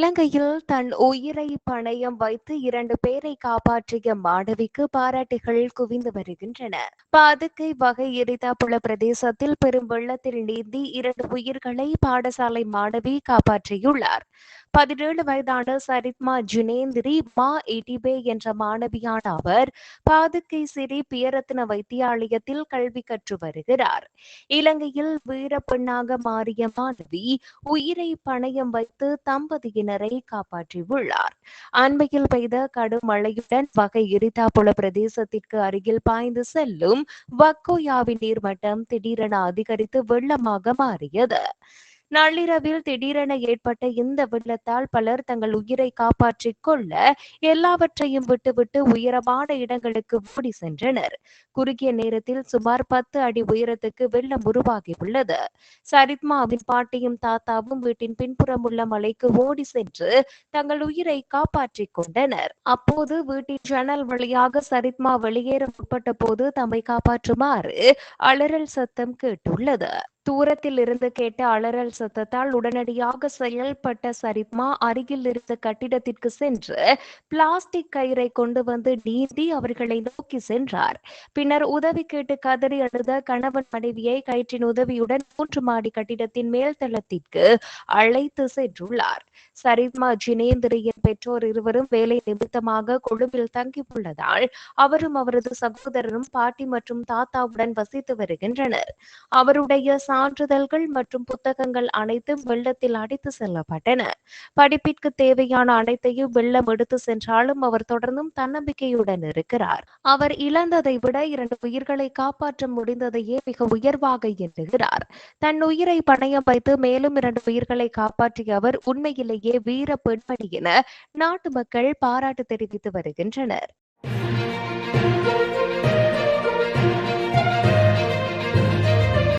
இலங்கையில் தன் உயிரை பணயம் வைத்து இரண்டு பேரை காப்பாற்றிய மாணவிக்கு பாராட்டுகள் குவிந்து வருகின்றன. பாதுகை வகை எரிதாப்புல பிரதேசத்தில் பெரும் வெள்ளத்தில் நீந்தி இரண்டு உயிர்களை பாடசாலை மாணவி காப்பாற்றியுள்ளார். பதினேழு வயதான சரித்மா ஜுனேந்திரி மா எடிபே என்ற மாணவியான அவர் பாதுகை சிறி பியரத்ன வைத்தியாலயத்தில் கல்வி கற்று வருகிறார். இலங்கையில் வீரப்பெண்ணாக மாறிய மாணவி உயிரை பணயம் வைத்து தம்பதியினரை காப்பாற்றியுள்ளார். அண்மையில் பெய்த கடும் மழையுடன் வகை இரிதாபுல பிரதேசத்திற்கு அருகில் பாய்ந்து செல்லும் வக்கோயாவின் நீர்மட்டம் திடீரென அதிகரித்து வெள்ளமாக மாறியது. நள்ளிரவில் திடீரென ஏற்பட்ட இந்த வெள்ளத்தால் பலர் தங்கள் உயிரை காப்பாற்றிக் கொள்ள எல்லாவற்றையும் விட்டுவிட்டு உயரமான இடங்களுக்கு ஓடி சென்றனர். குறுகிய நேரத்தில் சுமார் பத்து அடி உயரத்துக்கு வெள்ளம் உருவாகியுள்ளது. சரித்மாவின் பாட்டியும் தாத்தாவும் வீட்டின் பின்புறம் உள்ள மலைக்கு ஓடி சென்று தங்கள் உயிரை காப்பாற்றிக் கொண்டனர். அப்போது வீட்டின் ஜன்னல் வழியாக சரித்மா வெளியேற முற்பட்ட போது தம்மை காப்பாற்றுமாறு அலறல் சத்தம் கேட்டுள்ளது. தூரத்தில் இருந்து கேட்ட அலறல் சத்தத்தால் உடனடியாக செயல்பட்ட சரித்மா அருகில் இருந்த கட்டிடத்திற்கு சென்று பிளாஸ்டிக் கயிறை கொண்டு வந்து நீந்தி அவர்களை நோக்கி சென்றார். பின்னர் உதவி கேட்டு கதறி அழுத கணவன் மனைவியை கயிற்றின் உதவியுடன் மூன்று மாடி கட்டிடத்தின் மேல்தளத்திற்கு அழைத்து சென்றுள்ளார். சரித்மா ஜினேந்திரியின் பெற்றோர் இருவரும் வேலை நிமித்தமாக கொழும்பில் தங்கியுள்ளதால் அவரும் அவரது சகோதரரும் பாட்டி மற்றும் தாத்தாவுடன் வசித்து வருகின்றனர். அவருடைய சான்றிதழ்கள் மற்றும் புத்தகங்கள் அனைத்தும் வெள்ளத்தில் அடித்து செல்லப்பட்டன. படிப்பிற்கு தேவையான அனைத்தையும் வெள்ளம் எடுத்து சென்றாலும் அவர் தொடர்ந்தும் தன்னம்பிக்கையுடன் இருக்கிறார். அவர் இழந்ததை விட இரண்டு உயிர்களை காப்பாற்ற முடிந்ததையே மிக உயர்வாக எண்ணுகிறார். தன் உயிரை பணயம் வைத்து மேலும் இரண்டு உயிர்களை காப்பாற்றிய அவர் உண்மையிலேயே வீர பெண்மணி என நாட்டு மக்கள் பாராட்டு தெரிவித்து வருகின்றனர்.